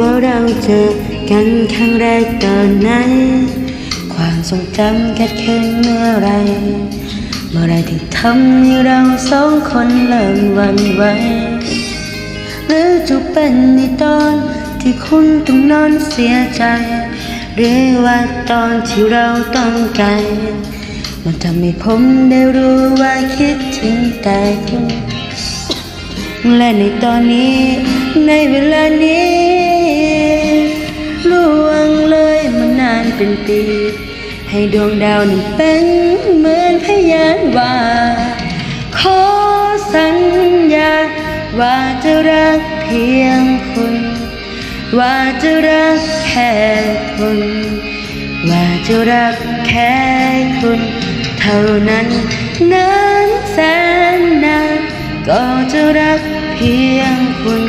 ว่าเราเจอกันครั้งแรกตอนไหน ความทรงจำแค่คืนเมื่อไร เมื่อไรที่ทำให้เราสองคนเริ่มวันไหวหรือจะเป็นในตอนที่คุณต้องนอนเสียใจ หรือว่าตอนที่เราต้องไกลมันทำให้ผมได้รู้ว่าคิดถึงแต่คุณและในตอนนี้ในเวลานี้ เป็นปี ให้ดวงดาวนั้นเป็นเหมือนพยานว่า ขอสัญญา ว่าจะรักเพียงคุณ ว่าจะรักแค่คุณ ว่าจะรักแค่คุณ เท่านั้นนานแสนนานก็จะรักเพียงคุณ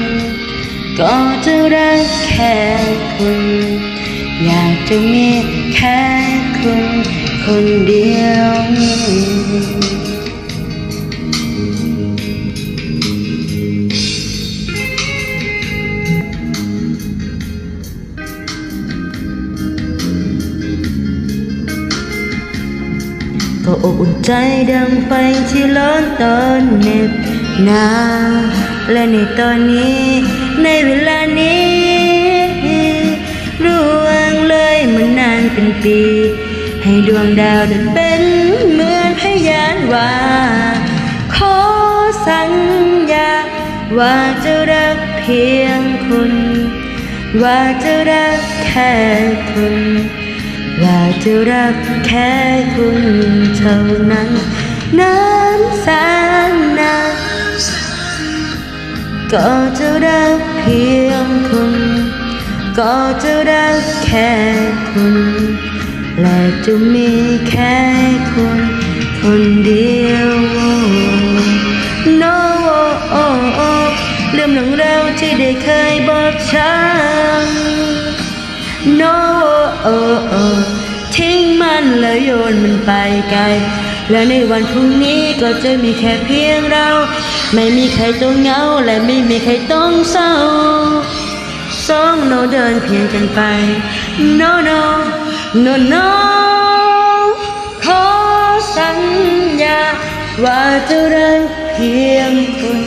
ก็จะรักแค่คุณ อยากจะมีแค่คุณคนเดียวก็อบอุ่นใจดังไฟที่ร้อนตอนเหน็บหนาวและในตอนนี้ในเวลาี ให้ดวงดาวนั้นเป็นเหมือนพยานว่า ขอสัญญา ว่าจะรักเพียงคุณ ว่าจะรักแค่คุณ ว่าจะรักแค่คุณเท่านั้นนานแสนนานก็จะรักเพียงคุณ ก็จะรักแค่คุณ และจะมีแค่คุณคนเดียว No โอ้โอ้เรื่องเรื่องราวที่ได้เคยบอกฉัน No โอ้โอ้ทิ้งมันแล้วโยนมันไปไกล และในวันพรุ่งนี้ก็จะมีแค่เพียงเรา ไม่มีใครต้องเหงาและไม่มีใครต้องเศร้าสองเราเดินเพียงกันไป No no no no ขอสัญญา ว่าจะรักเพียงคุณ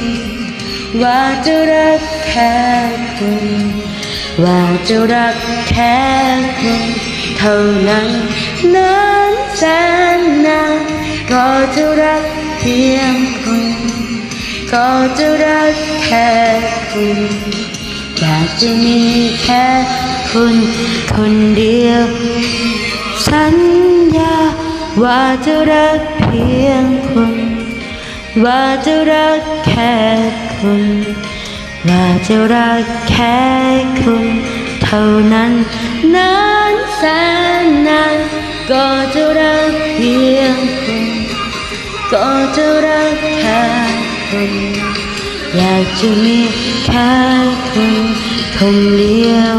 ว่าจะรักแค่คุณ ว่าจะรักแค่คุณ เท่านั้นนานแสนนานก็จะรักเพียงคุณก็จะรักแค่คุณอยากจะมีแค่ คุณคนเดียว สัญญาว่าจะรักเพียงคุณ ว่าจะรักแค่คุณ ว่าจะรักแค่คุณ เท่านั้นนานแสนนานก็จะรักเพียงคุณ ก็จะรักแค่คุณ อยากจะมีแค่คุณคนเดียว